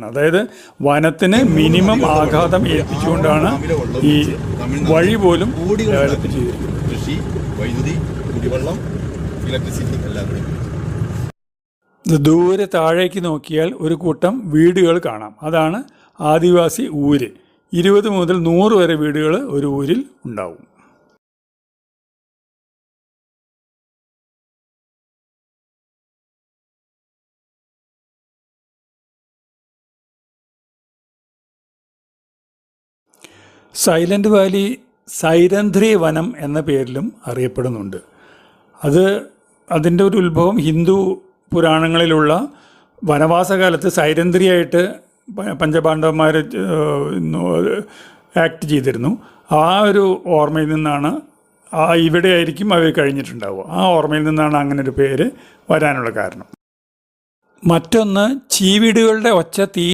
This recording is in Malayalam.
അതായത് വനത്തിന് മിനിമം ആഘാതം ഏൽപ്പിച്ചുകൊണ്ടാണ് ഈ വഴി പോലും ഡെവലപ്പ് ചെയ്തിരിക്കുന്നത്. കൃഷി വൈദ്യുതി കുടിവെള്ളം ഇലക്ട്രിസിറ്റി എല്ലാം കൂടി. ദൂരെ താഴേക്ക് നോക്കിയാൽ ഒരു കൂട്ടം വീടുകൾ കാണാം. അതാണ് ആദിവാസി ഊര്. ഇരുപത് മുതൽ നൂറ് വരെ വീടുകൾ ഒരു ഊരിൽ ഉണ്ടാവും. സൈലന്റ് വാലി സൈരന്ധ്രി വനം എന്ന പേരിലും അറിയപ്പെടുന്നുണ്ട്. അത് അതിന്റെ ഒരു ഉത്ഭവം ഹിന്ദു പുരാണങ്ങളിലുള്ള വനവാസകാലത്ത് സൈരന്ധ്രിയായിട്ട് പഞ്ചപാണ്ഡവന്മാർ ആക്ട് ചെയ്തിരുന്നു. ആ ഒരു ഓർമ്മയിൽ നിന്നാണ് ആ ഇവിടെ ആയിരിക്കും അവർ കഴിഞ്ഞിട്ടുണ്ടാവുക. ആ ഓർമ്മയിൽ നിന്നാണ് അങ്ങനെ ഒരു പേര് വരാനുള്ള കാരണം. മറ്റൊന്ന് ചീവീടുകളുടെ ഒച്ച തീ